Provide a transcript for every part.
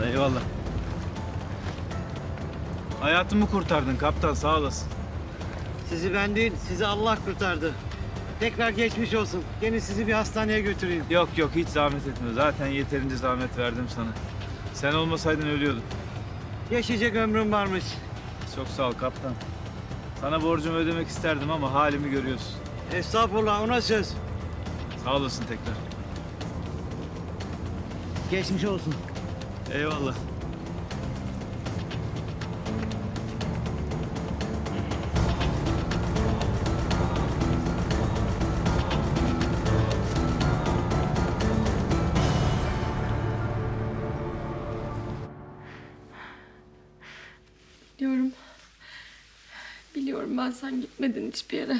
Eyvallah eyvallah. Hayatımı kurtardın kaptan sağ olasın. Sizi ben değil, sizi Allah kurtardı. Tekrar geçmiş olsun. Gelin sizi bir hastaneye götüreyim. Yok yok hiç zahmet etme. Zaten yeterince zahmet verdim sana. Sen olmasaydın ölüyordum. Yaşayacak ömrüm varmış. Çok sağ ol kaptan. Sana borcumu ödemek isterdim ama halimi görüyorsun. Estağfurullah ona söz. Sağ olasın tekrar. Geçmiş olsun. Eyvallah. Biliyorum. Biliyorum ben sen gitmedin hiçbir yere.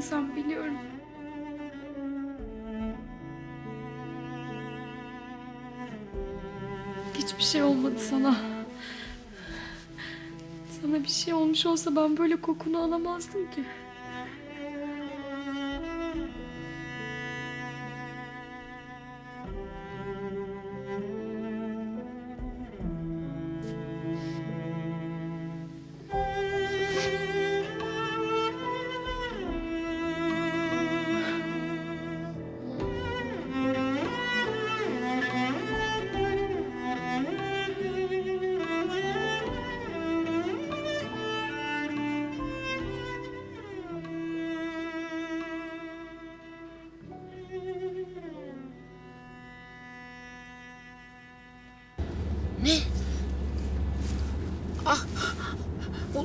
Sen biliyorum. Hiçbir şey olmadı sana. Sana bir şey olmuş olsa ben böyle kokunu alamazdım ki.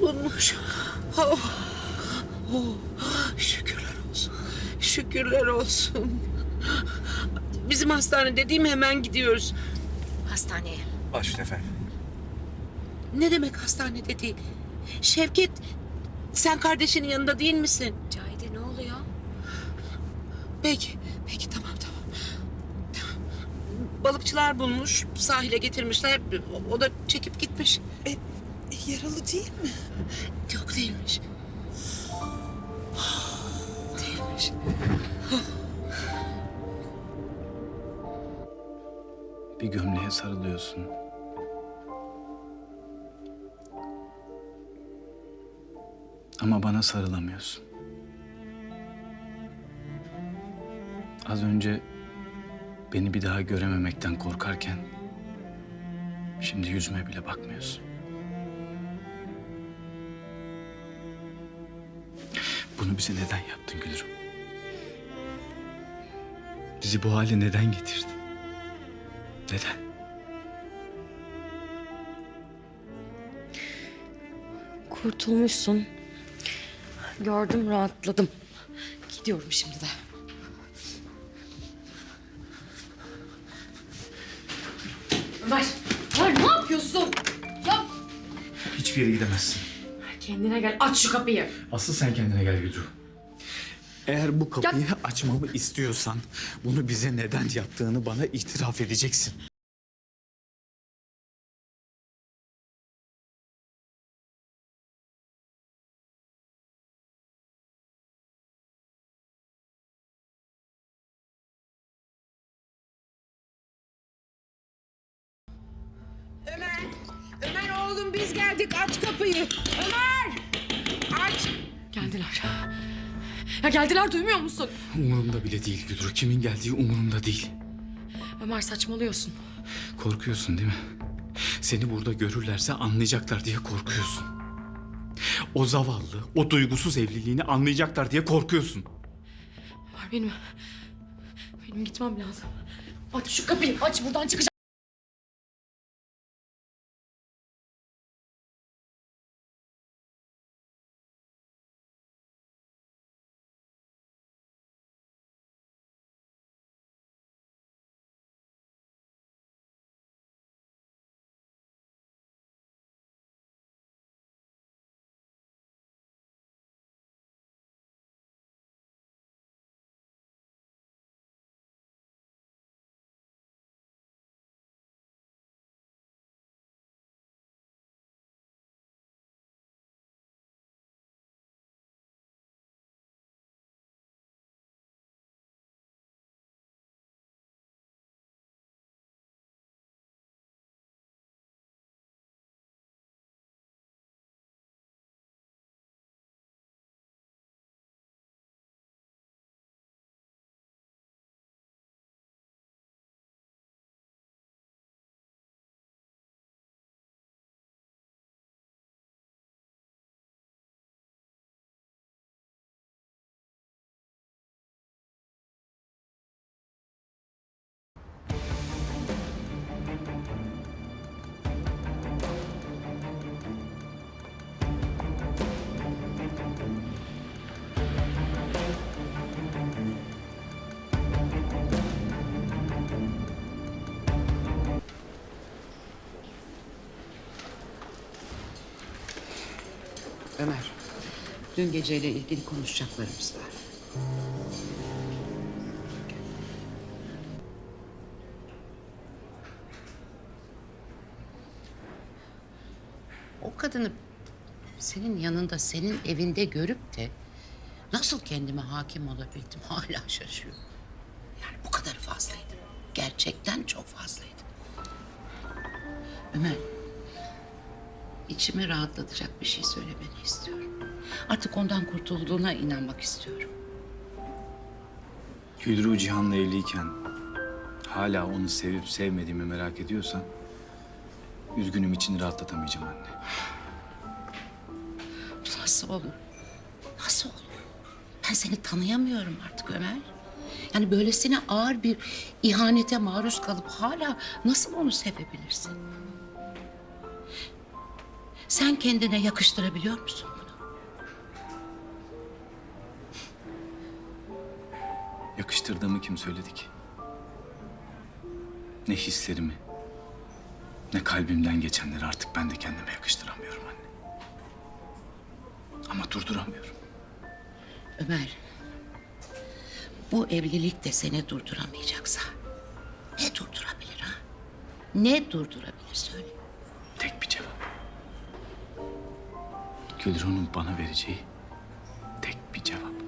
Bulunmuş. Oh, oh, şükürler olsun. Şükürler olsun. Bizim hastanede değil mi? Hemen gidiyoruz. Hastaneye. Başüstüne efendim. Ne demek hastanede değil? Şevket, sen kardeşinin yanında değil misin? Cahide ne oluyor? Peki, peki tamam tamam. Balıkçılar bulmuş, sahile getirmişler. O- O da çekip gitmiş. E, Yaralı değil mi? Yok değilmiş. Değilmiş. Bir gömleğe sarılıyorsun. Ama bana sarılamıyorsun. Az önce beni bir daha görememekten korkarken şimdi yüzüme bile bakmıyorsun. Bunu bize neden yaptın Gülürüm? Bizi bu hale neden getirdin? Neden? Kurtulmuşsun. Gördüm rahatladım. Gidiyorum şimdi de. Ömer, Ömer ne yapıyorsun? Ya Hiçbir yere gidemezsin. Kendine gel aç şu kapıyı. Asıl sen kendine gel Güdü. Eğer bu kapıyı açmamı istiyorsan bunu bize neden yaptığını bana itiraf edeceksin. Oğlum biz geldik aç kapıyı. Ömer, aç. Geldiler. Ya geldiler duymuyor musun? Umurumda bile değil Güdür. Kimin geldiği umurumda değil. Ömer saçmalıyorsun. Korkuyorsun değil mi? Seni burada görürlerse anlayacaklar diye korkuyorsun. O zavallı, o duygusuz evliliğini anlayacaklar diye korkuyorsun. Ömer benim... Benim gitmem lazım. Aç şu kapıyı aç buradan çıkacağım. Dün geceyle ilgili konuşacaklarımız var. O kadını senin yanında, senin evinde görüp de nasıl kendime hakim olabildim hala şaşıyorum. Yani bu kadar fazlaydı. Gerçekten çok fazlaydı. Ömer, içimi rahatlatacak bir şey söylemeni istiyorum. Artık ondan kurtulduğuna inanmak istiyorum. Gülru Cihan'la evliyken hala onu sevip sevmediğimi merak ediyorsan üzgünüm içini rahatlatamayacağım anne. Bu nasıl olur? Nasıl olur? Ben seni tanıyamıyorum artık Ömer. Yani böylesine ağır bir ihanete maruz kalıp hala nasıl onu sevebilirsin? Sen kendine yakıştırabiliyor musun bunu? Yakıştırdığımı kim söyledi ki? Ne hislerimi, ne kalbimden geçenleri artık ben de kendime yakıştıramıyorum anne. Ama durduramıyorum. Ömer, bu evlilik de seni durduramayacaksa ne durdurabilir ha? Ne durdurabilir söyle. Gülru'nun bana vereceği tek bir cevap.